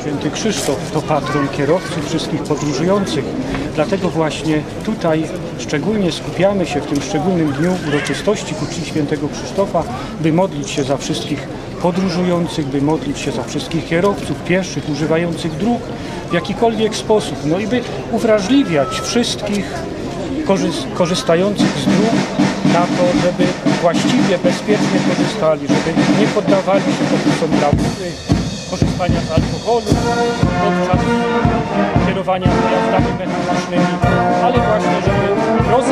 Święty Krzysztof to patron kierowców, wszystkich podróżujących. Dlatego właśnie tutaj szczególnie skupiamy się w tym szczególnym dniu uroczystości ku Świętego Krzysztofa, by modlić się za wszystkich podróżujących, by modlić się za wszystkich kierowców, pieszych, używających dróg w jakikolwiek sposób. No i by uwrażliwiać wszystkich korzys- korzystających z dróg na to, żeby właściwie, bezpiecznie korzystali, żeby nie poddawali się pokusom lamury, korzystania z alkoholu podczas kierowania pojazdami mechanicznymi, ale właśnie, żeby rozważnie,